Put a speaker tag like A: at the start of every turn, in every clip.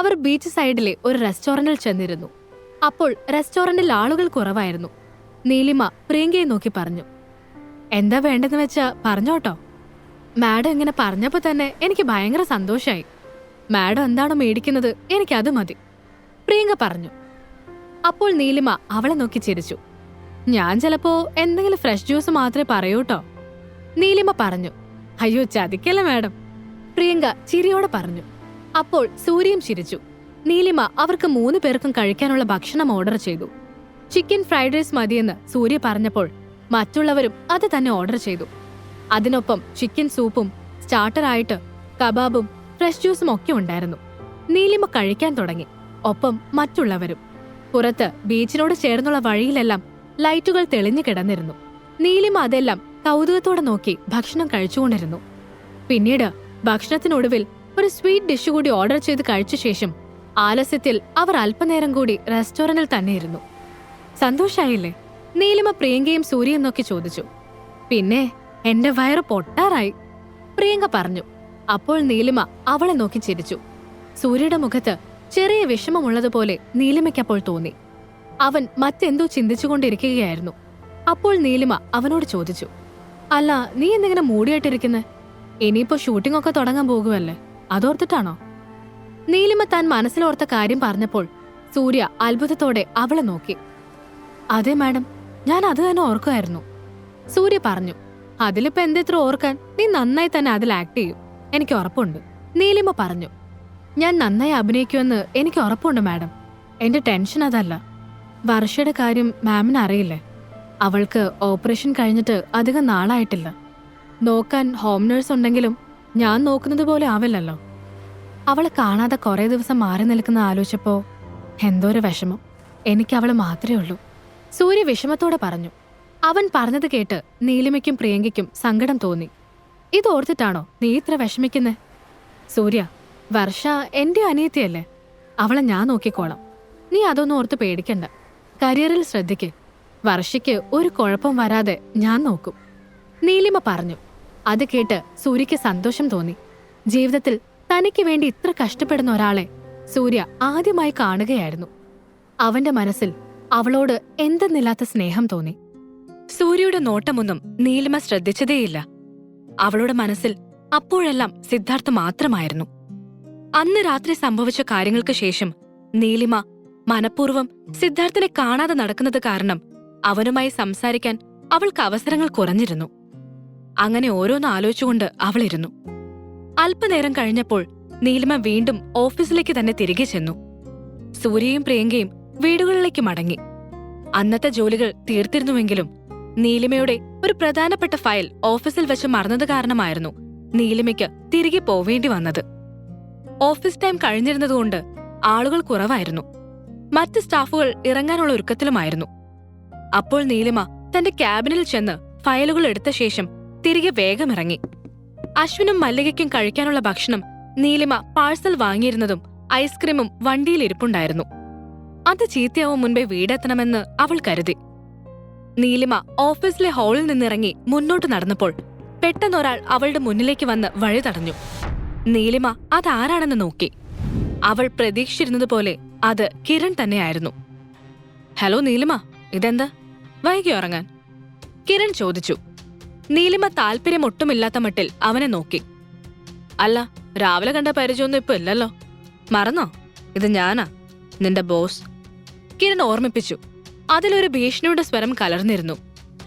A: അവർ beach സൈഡിലെ ഒരു റെസ്റ്റോറന്റിൽ ചെന്നിരുന്നു. അപ്പോൾ റെസ്റ്റോറന്റിൽ ആളുകൾ കുറവായിരുന്നു. നീലിമ പ്രിയങ്കയെ നോക്കി പറഞ്ഞു. എന്താ വേണ്ടെന്ന് വെച്ചാ പറഞ്ഞോട്ടോ മാഡം ഇങ്ങനെ പറഞ്ഞപ്പോൾ തന്നെ എനിക്ക് ഭയങ്കര സന്തോഷമായി മാഡം എന്താണ് മേടിക്കുന്നത് എനിക്കത് മതി. പ്രിയങ്ക പറഞ്ഞു. അപ്പോൾ നീലിമ അവളെ നോക്കി ചിരിച്ചു. ഞാൻ ചിലപ്പോ എന്തെങ്കിലും ഫ്രഷ് ജ്യൂസ് മാത്രമേ പറയൂട്ടോ നീലിമ പറഞ്ഞു. അയ്യോ ചതിക്കല്ലേ മാഡം? പ്രിയങ്ക ചിരിയോടെ പറഞ്ഞു. അപ്പോൾ സൂര്യം ചിരിച്ചു. നീലിമ അവർക്ക് മൂന്ന് പേർക്കും കഴിക്കാനുള്ള ഭക്ഷണം ഓർഡർ ചെയ്തു. ചിക്കൻ ഫ്രൈഡ് റൈസ് മതിയെന്ന് സൂര്യ പറഞ്ഞപ്പോൾ മറ്റുള്ളവരും അത് തന്നെ ഓർഡർ ചെയ്തു. അതിനൊപ്പം ചിക്കൻ സൂപ്പും സ്റ്റാർട്ടറായിട്ട് കബാബും ഫ്രഷ് ജ്യൂസും ഒക്കെ ഉണ്ടായിരുന്നു. നീലിമ കഴിക്കാൻ തുടങ്ങി. ഒപ്പം മറ്റുള്ളവരും. പുറത്ത് ബീച്ചിനോട് ചേർന്നുള്ള വഴിയിലെല്ലാം ലൈറ്റുകൾ തെളിഞ്ഞു കിടന്നിരുന്നു. നീലിമ അതെല്ലാം കൗതുകത്തോടെ നോക്കി ഭക്ഷണം കഴിച്ചുകൊണ്ടിരുന്നു. പിന്നീട് ഭക്ഷണത്തിനൊടുവിൽ ഒരു സ്വീറ്റ് ഡിഷ് കൂടി ഓർഡർ ചെയ്ത് കഴിച്ച ശേഷം ആലസ്യത്തിൽ അവർ അല്പനേരം കൂടി റെസ്റ്റോറന്റിൽ തന്നെയിരുന്നു. സന്തോഷായില്ലേ? നീലിമ പ്രിയങ്കയും സൂര്യയും നോക്കി ചോദിച്ചു. പിന്നെ എന്റെ വയറ് പൊട്ടാറായി. പ്രിയങ്ക പറഞ്ഞു. അപ്പോൾ നീലിമ അവളെ നോക്കി ചിരിച്ചു. സൂര്യയുടെ മുഖത്ത് ചെറിയ വിഷമമുള്ളതുപോലെ നീലിമയ്ക്കപ്പോൾ തോന്നി. അവൻ മറ്റെന്തോ ചിന്തിച്ചുകൊണ്ടിരിക്കുകയായിരുന്നു. അപ്പോൾ നീലിമ അവനോട് ചോദിച്ചു. അല്ല നീ എന്തെങ്കിലും മൂടിയായിട്ടിരിക്കുന്നെ? ഇനിയിപ്പോ ഷൂട്ടിംഗ് ഒക്കെ തുടങ്ങാൻ പോകുമല്ലേ അതോർത്തിട്ടാണോ? നീലിമ താൻ മനസ്സിലോർത്ത കാര്യം പറഞ്ഞപ്പോൾ സൂര്യ അത്ഭുതത്തോടെ അവളെ നോക്കി. അതെ മാഡം ഞാൻ അത് തന്നെ ഓർക്കുമായിരുന്നു. സൂര്യ പറഞ്ഞു അതിലിപ്പോ എന്തെത്ര ഓർക്കാൻ? നീ നന്നായി തന്നെ അതിൽ ആക്ട് ചെയ്യും. എനിക്ക് ഉറപ്പുണ്ട്. നീലിമ പറഞ്ഞു ഞാൻ നന്നായി അഭിനയിക്കുമെന്ന് എനിക്ക് ഉറപ്പുണ്ട് മാഡം. എന്റെ ടെൻഷൻ അതല്ല. വർഷയുടെ കാര്യം മാമിന് അറിയില്ലേ? അവൾക്ക് ഓപ്പറേഷൻ കഴിഞ്ഞിട്ട് അധികം നാളായിട്ടില്ല. നോക്കാൻ ഹോം നേഴ്സ് ഉണ്ടെങ്കിലും ഞാൻ നോക്കുന്നത് പോലെ ആവില്ലല്ലോ. അവളെ കാണാതെ കുറേ ദിവസം മാറി നിൽക്കുന്ന ആലോചിച്ചപ്പോൾ എന്തോ ഒരു വിഷമം. എനിക്ക് അവൾ മാത്രമേ ഉള്ളൂ. സൂര്യ വിഷമത്തോടെ പറഞ്ഞു. അവൻ പറഞ്ഞത് കേട്ട് നീലിമയ്ക്കും പ്രിയങ്കയ്ക്കും സങ്കടം തോന്നി. ഇത് ഓർത്തിട്ടാണോ നീ ഇത്ര വിഷമിക്കുന്നേ? സൂര്യ വർഷ എന്റെ അനിയത്തിയല്ലേ? അവളെ ഞാൻ നോക്കിക്കോളാം. നീ അതൊന്നും ഓർത്ത് പേടിക്കണ്ട. കരിയറിൽ ശ്രദ്ധിക്കേ. വർഷയ്ക്ക് ഒരു കുഴപ്പം വരാതെ ഞാൻ നോക്കും. നീലിമ പറഞ്ഞു. അത് കേട്ട് സൂര്യയ്ക്ക് സന്തോഷം തോന്നി. ജീവിതത്തിൽ തനിക്ക് വേണ്ടി ഇത്ര കഷ്ടപ്പെടുന്ന ഒരാളെ സൂര്യ ആദ്യമായി കാണുകയായിരുന്നു. അവന്റെ മനസ്സിൽ അവളോട് എന്തെന്നില്ലാത്ത സ്നേഹം തോന്നി. സൂര്യയുടെ നോട്ടമൊന്നും നീലിമ ശ്രദ്ധിച്ചതേയില്ല. അവളുടെ മനസ്സിൽ അപ്പോഴെല്ലാം സിദ്ധാർത്ഥ മാത്രമായിരുന്നു. അന്ന് രാത്രി സംഭവിച്ച കാര്യങ്ങൾക്ക് ശേഷം നീലിമ മനഃപൂർവം സിദ്ധാർത്ഥനെ കാണാതെ നടക്കുന്നത് കാരണം അവനുമായി സംസാരിക്കാൻ അവൾക്ക് അവസരങ്ങൾ കുറഞ്ഞിരുന്നു. അങ്ങനെ ഓരോന്ന് ആലോചിച്ചുകൊണ്ട് അവളിരുന്നു. അല്പനേരം കഴിഞ്ഞപ്പോൾ നീലിമ വീണ്ടും ഓഫീസിലേക്ക് തന്നെ തിരികെ ചെന്നു. സൂര്യയും പ്രിയങ്കയും വീടുകളിലേക്ക് മടങ്ങി. അന്നത്തെ ജോലികൾ തീർത്തിരുന്നുവെങ്കിലും നീലിമയുടെ ഒരു പ്രധാനപ്പെട്ട ഫയൽ ഓഫീസിൽ വെച്ച് മറന്നത് കാരണമായിരുന്നു നീലിമയ്ക്ക് തിരികെ പോവേണ്ടി വന്നത്. ഓഫീസ് ടൈം കഴിഞ്ഞിരുന്നതുകൊണ്ട് ആളുകൾ കുറവായിരുന്നു. മറ്റ് സ്റ്റാഫുകൾ ഇറങ്ങാനുള്ള ഒരുക്കത്തിലുമായിരുന്നു. അപ്പോൾ നീലിമ തന്റെ ക്യാബിനിൽ ചെന്ന് ഫയലുകൾ എടുത്ത ശേഷം തിരികെ വേഗം ഇറങ്ങി അശ്വിനും മല്ലികയ്ക്കും കഴിക്കാനുള്ള ഭക്ഷണം നീലിമ പാഴ്സൽ വാങ്ങിയിരുന്നതും ഐസ്ക്രീമും വണ്ടിയിൽ ഇരിപ്പുണ്ടായിരുന്നു. അത് ചീത്തയാവും മുൻപേ വീടെത്തണമെന്ന് അവൾ കരുതി. നീലിമ ഓഫീസിലെ ഹാളിൽ നിന്നിറങ്ങി മുന്നോട്ട് നടന്നപ്പോൾ പെട്ടെന്നൊരാൾ അവളുടെ മുന്നിലേക്ക് വന്ന് വഴി തടഞ്ഞു. നീലിമ അതാരാണെന്ന് നോക്കി. അവൾ പ്രതീക്ഷിച്ചിരുന്നതുപോലെ അത് കിരൺ തന്നെയായിരുന്നു. ഹലോ നീലിമ. ഇതെന്താ? വൈകി ഉറങ്ങാൻ. കിരൺ ചോദിച്ചു. നീലിമ താല്പര്യം ഒട്ടുമില്ലാത്ത മട്ടിൽ അവനെ നോക്കി. അല്ല രാവിലെ കണ്ട പരിചയമൊന്നും ഇപ്പൊ ഇല്ലല്ലോ. മറന്നോ? ഇത് ഞാനാ നിന്റെ ബോസ്. കിരൺ ഓർമ്മിപ്പിച്ചു. അതിലൊരു ഭീഷണിയുടെ സ്വരം കലർന്നിരുന്നു.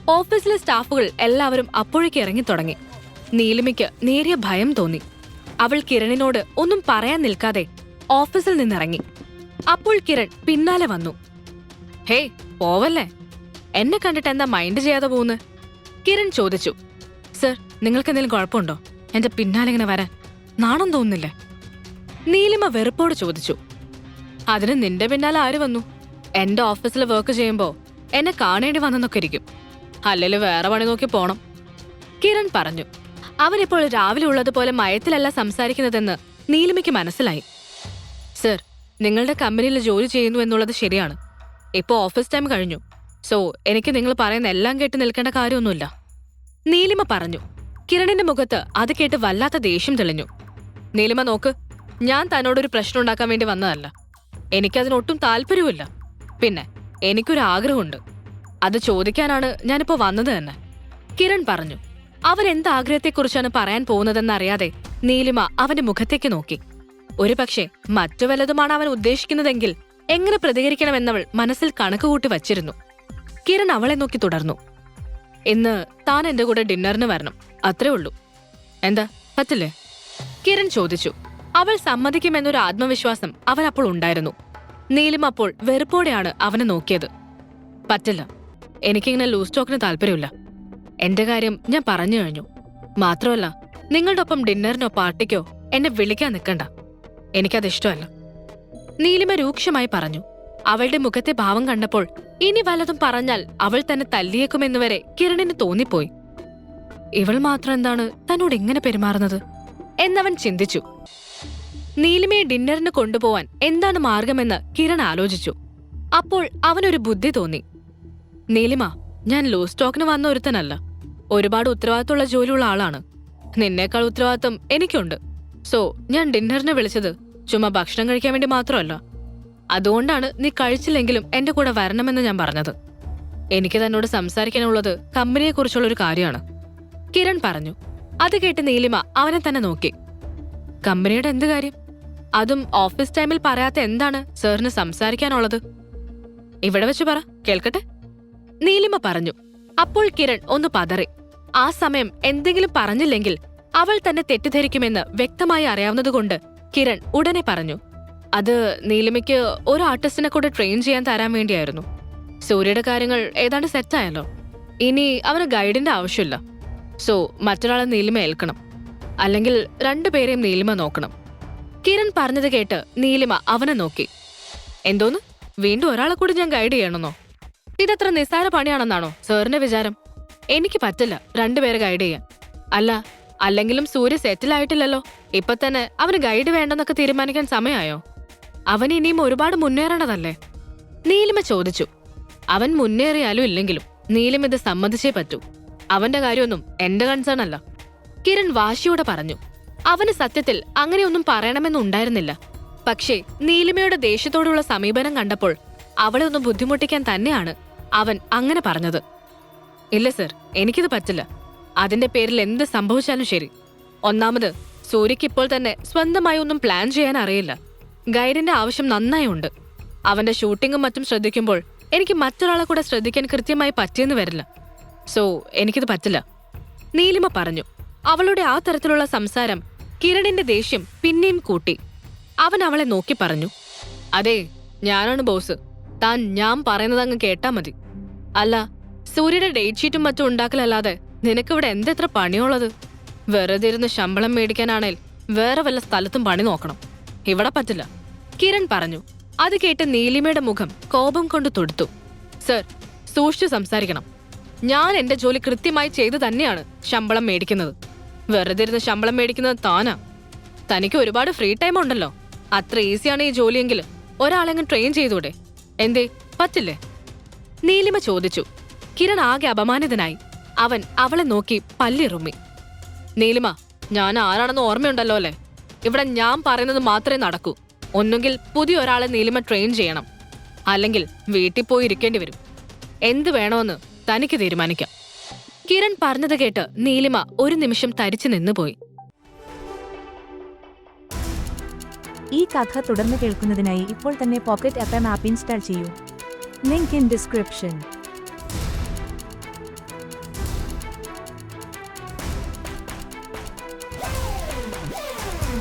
A: ഓഫീസിലെ സ്റ്റാഫുകൾ എല്ലാവരും അപ്പോഴേക്ക് ഇറങ്ങി തുടങ്ങി നീലിമയ്ക്ക് നേരിയ ഭയം തോന്നി. അവൾ കിരണിനോട് ഒന്നും പറയാൻ നിൽക്കാതെ ഓഫീസിൽ നിന്നിറങ്ങി. അപ്പോൾ കിരൺ പിന്നാലെ വന്നു. ഹേ പോവല്ലേ? എന്നെ കണ്ടിട്ട് എന്താ മൈൻഡ് ചെയ്യാതെ പോകുന്നു കിരൺ ചോദിച്ചു സർ നിങ്ങൾക്ക് എന്തെങ്കിലും കുഴപ്പമുണ്ടോ? എന്റെ പിന്നാലെ ഇങ്ങനെ വരാൻ നാണം തോന്നുന്നില്ലേ? നീലിമ വെറുപ്പോട് ചോദിച്ചു അതിന് നിന്റെ പിന്നാലെ ആര് വന്നു? എന്റെ ഓഫീസിൽ വർക്ക് ചെയ്യുമ്പോൾ എന്നെ കാണേണ്ടി വന്നെന്നൊക്കെ ഇരിക്കും. അല്ലെങ്കിൽ വേറെ പണി നോക്കി പോണം. കിരൺ പറഞ്ഞു അവനിപ്പോൾ രാവിലെ ഉള്ളതുപോലെ മയത്തിലല്ല സംസാരിക്കുന്നതെന്ന് നീലിമയ്ക്ക് മനസ്സിലായി. സർ നിങ്ങളുടെ കമ്പനിയിൽ ജോലി ചെയ്യുന്നു എന്നുള്ളത് ശരിയാണ്. ഇപ്പോൾ ഓഫീസ് ടൈം കഴിഞ്ഞു. സോ എനിക്ക് നിങ്ങൾ പറയുന്ന എല്ലാം കേട്ട് നിൽക്കേണ്ട കാര്യമൊന്നുമില്ല. നീലിമ പറഞ്ഞു. കിരണിന്റെ മുഖത്ത് അത് കേട്ട് വല്ലാത്ത ദേഷ്യം തെളിഞ്ഞു. നീലിമ നോക്ക് ഞാൻ തന്നോടൊരു പ്രശ്നം ഉണ്ടാക്കാൻ വേണ്ടി വന്നതല്ല. എനിക്കതിനൊട്ടും താല്പര്യവുമില്ല. പിന്നെ എനിക്കൊരു ആഗ്രഹമുണ്ട് അത് ചോദിക്കാനാണ് ഞാനിപ്പോ വന്നത് തന്നെ. കിരൺ പറഞ്ഞു അവൻ എന്ത് ആഗ്രഹത്തെക്കുറിച്ചാണ് പറയാൻ പോകുന്നതെന്നറിയാതെ നീലിമ അവന്റെ മുഖത്തേക്ക് നോക്കി. ഒരുപക്ഷെ മറ്റു വല്ലതുമാണ് അവൻ ഉദ്ദേശിക്കുന്നതെങ്കിൽ എങ്ങനെ പ്രതികരിക്കണമെന്നവൾ മനസ്സിൽ കണക്കുകൂട്ടി വച്ചിരുന്നു. കിരൺ അവളെ നോക്കി തുടർന്നു. ഇന്ന് താൻ എന്റെ കൂടെ ഡിന്നറിന് വരണം. അത്രേ ഉള്ളൂ. എന്താ? പറ്റില്ലേ? കിരൺ ചോദിച്ചു. അവൾ സമ്മതിക്കുമെന്നൊരു ആത്മവിശ്വാസം അവൻ അപ്പോൾ ഉണ്ടായിരുന്നു. നീലും അപ്പോൾ വെറുപ്പോടെയാണ് അവനെ നോക്കിയത്. പറ്റില്ല. എനിക്കിങ്ങനെ ലൂസ് ടോക്കിന് താല്പര്യമില്ല. എന്റെ കാര്യം ഞാൻ പറഞ്ഞു കഴിഞ്ഞു. മാത്രമല്ല നിങ്ങളുടെ ഒപ്പം ഡിന്നറിനോ പാർട്ടിക്കോ എന്നെ വിളിക്കാൻ നിൽക്കണ്ട. എനിക്കത് ഇഷ്ടമല്ല നീലിമ രൂക്ഷമായി പറഞ്ഞു. അവളുടെ മുഖത്തെ ഭാവം കണ്ടപ്പോൾ ഇനി വല്ലതും പറഞ്ഞാൽ അവൾ തന്നെ തല്ലിയേക്കുമെന്ന് വരെ കിരണിന് തോന്നിപ്പോയി. ഇവൾ മാത്രം എന്താണ് തന്നോട് എങ്ങനെ പെരുമാറുന്നത്? എന്നവൻ ചിന്തിച്ചു. നീലിമയെ ഡിന്നറിന് കൊണ്ടുപോവാൻ എന്താണ് മാർഗമെന്ന് കിരൺ ആലോചിച്ചു. അപ്പോൾ അവനൊരു ബുദ്ധി തോന്നി. നീലിമ ഞാൻ ലോ സ്റ്റോക്കിന് വന്ന ഒരുത്തനല്ല. ഒരുപാട് ഉത്തരവാദിത്തമുള്ള ജോലിയുള്ള ആളാണ്. നിന്നേക്കാൾ ഉത്തരവാദിത്തം എനിക്കുണ്ട്. സോ ഞാൻ ഡിന്നറിന് വിളിച്ചത് ചുമ്മാ ഭക്ഷണം കഴിക്കാൻ വേണ്ടി മാത്രമല്ല. അതുകൊണ്ടാണ് നീ കഴിച്ചില്ലെങ്കിലും എന്റെ കൂടെ വരണമെന്ന് ഞാൻ പറഞ്ഞത്. എനിക്ക് തന്നോട് സംസാരിക്കാനുള്ളത് കമ്പനിയെക്കുറിച്ചുള്ള ഒരു കാര്യമാണ്. കിരൺ പറഞ്ഞു. അത് കേട്ട് നീലിമ അവനെ തന്നെ നോക്കി. കമ്പനിയുടെ എന്ത് കാര്യം? അതും ഓഫീസ് ടൈമിൽ പറയാത്ത എന്താണ് സാറിന് സംസാരിക്കാനുള്ളത്? ഇവിടെ വെച്ച് പറ കേൾക്കട്ടെ? നീലിമ പറഞ്ഞു. അപ്പോൾ കിരൺ ഒന്ന് പതറി. ആ സമയം എന്തെങ്കിലും പറഞ്ഞില്ലെങ്കിൽ അവൾ തന്നെ തെറ്റിദ്ധരിക്കുമെന്ന് വ്യക്തമായി അറിയാവുന്നതുകൊണ്ട് കിരൺ ഉടനെ പറഞ്ഞു. അത് നീലിമയ്ക്ക് ഒരു ആർട്ടിസ്റ്റിനെ കൂടെ ട്രെയിൻ ചെയ്യാൻ തരാൻ വേണ്ടിയായിരുന്നു. സൂര്യയുടെ കാര്യങ്ങൾ ഏതാണ്ട് സെറ്റായല്ലോ ഇനി അവന് ഗൈഡിന്റെ ആവശ്യമില്ല. സോ മറ്റൊരാളെ നീലിമ ഏൽക്കണം. അല്ലെങ്കിൽ രണ്ടുപേരെയും നീലിമ നോക്കണം. കിരൺ പറഞ്ഞത് കേട്ട് നീലിമ അവനെ നോക്കി. എന്തോന്ന്? വീണ്ടും ഒരാളെ കൂടി ഞാൻ ഗൈഡ് ചെയ്യണമെന്നോ? ഇതത്ര നിസ്സാര പണിയാണെന്നാണോ സാറിന്റെ വിചാരം? എനിക്ക് പറ്റില്ല രണ്ടുപേരെ ഗൈഡ് ചെയ്യാൻ. അല്ല അല്ലെങ്കിലും സൂര്യ സെറ്റിലായിട്ടില്ലല്ലോ ഇപ്പൊ തന്നെ അവന് ഗൈഡ് വേണ്ടെന്നൊക്കെ തീരുമാനിക്കാൻ സമയമായോ? അവൻ ഇനിയും ഒരുപാട് മുന്നേറേണ്ടതല്ലേ നീലിമ ചോദിച്ചു. അവൻ മുന്നേറിയാലും ഇല്ലെങ്കിലും നീലിമ ഇത് സമ്മതിച്ചേ പറ്റൂ. അവന്റെ കാര്യമൊന്നും എന്റെ കൺസേൺ അല്ല. കിരൺ വാശിയോടെ പറഞ്ഞു. അവന് സത്യത്തിൽ അങ്ങനെയൊന്നും പറയണമെന്നുണ്ടായിരുന്നില്ല. പക്ഷേ നീലിമയുടെ ദേഷ്യത്തോടുള്ള സമീപനം കണ്ടപ്പോൾ അവളെ ഒന്ന് ബുദ്ധിമുട്ടിക്കാൻ തന്നെയാണ് അവൻ അങ്ങനെ പറഞ്ഞത്. ഇല്ല സർ എനിക്കിത് പറ്റില്ല. അതിന്റെ പേരിൽ എന്ത് സംഭവിച്ചാലും ശരി. ഒന്നാമത് സൂര്യക്ക് ഇപ്പോൾ തന്നെ സ്വന്തമായി ഒന്നും പ്ലാൻ ചെയ്യാൻ അറിയില്ല. ഗൈഡിന്റെ ആവശ്യം നന്നായി ഉണ്ട് അവന്റെ ഷൂട്ടിങ്ങും മറ്റും ശ്രദ്ധിക്കുമ്പോൾ എനിക്ക് മറ്റൊരാളെ കൂടെ ശ്രദ്ധിക്കാൻ കൃത്യമായി പറ്റിയെന്ന് വരില്ല. സോ എനിക്കിത് പറ്റില്ല. നീലിമ പറഞ്ഞു അവളുടെ ആ തരത്തിലുള്ള സംസാരം കിരണിന്റെ ദേഷ്യം പിന്നെയും കൂട്ടി. അവൻ അവളെ നോക്കി പറഞ്ഞു അതെ ഞാനാണ് ബോസ്. താൻ ഞാൻ പറയുന്നത് അങ്ങ് കേട്ടാ മതി. അല്ല സൂര്യയുടെ ഡേറ്റ് ഷീറ്റും മറ്റും ഉണ്ടാക്കലല്ലാതെ നിനക്കിവിടെ എന്തെത്ര പണിയുള്ളത്? വെറുതെ ഇരുന്ന് ശമ്പളം മേടിക്കാനാണേൽ വേറെ വല്ല സ്ഥലത്തും പണി നോക്കണം. ഇവിടെ പറ്റില്ല. കിരൺ പറഞ്ഞു. അത് കേട്ട് നീലിമയുടെ മുഖം കോപം കൊണ്ട് തൊടുത്തു. സർ സൂക്ഷിച്ചു സംസാരിക്കണം. ഞാൻ എന്റെ ജോലി കൃത്യമായി ചെയ്തു തന്നെയാണ് ശമ്പളം മേടിക്കുന്നത്. വെറുതെ ഇരുന്ന് ശമ്പളം മേടിക്കുന്നത് താനാ. തനിക്ക് ഒരുപാട് ഫ്രീ ടൈം ഉണ്ടല്ലോ. അത്ര ഈസിയാണ് ഈ ജോലിയെങ്കിൽ ഒരാളെങ്ങ് ട്രെയിൻ ചെയ്തൂടെ എന്തേ പറ്റില്ലേ? നീലിമ ചോദിച്ചു. കിരൺ ആകെ അപമാനിതനായി. അവൻ അവളെ നോക്കി പല്ലിറുമ്മി. നീലിമ ഞാൻ ആരാണെന്ന് ഓർമ്മയുണ്ടല്ലോ അല്ലേ? ഇവിടെ ഞാൻ പറയുന്നത് മാത്രമേ നടക്കൂ. ഒന്നുകിൽ പുതിയ ഒരാളെ നീലിമ ട്രെയിൻ ചെയ്യണം. അല്ലെങ്കിൽ വീട്ടിൽ പോയി ഇരിക്കേണ്ടി വരും. എന്ത് വേണമെന്ന് തനിക്ക് തീരുമാനിക്കാം. കിരൺ പറഞ്ഞത് കേട്ട് നീലിമ ഒരു നിമിഷം തരിച്ചു നിന്നുപോയി.
B: ഈ കഥ തുടർന്ന് കേൾക്കുന്നതിനായി ഇപ്പോൾ തന്നെ പോക്കറ്റ് എം ആപ്പ് ഇൻസ്റ്റാൾ ചെയ്യൂ. Link in description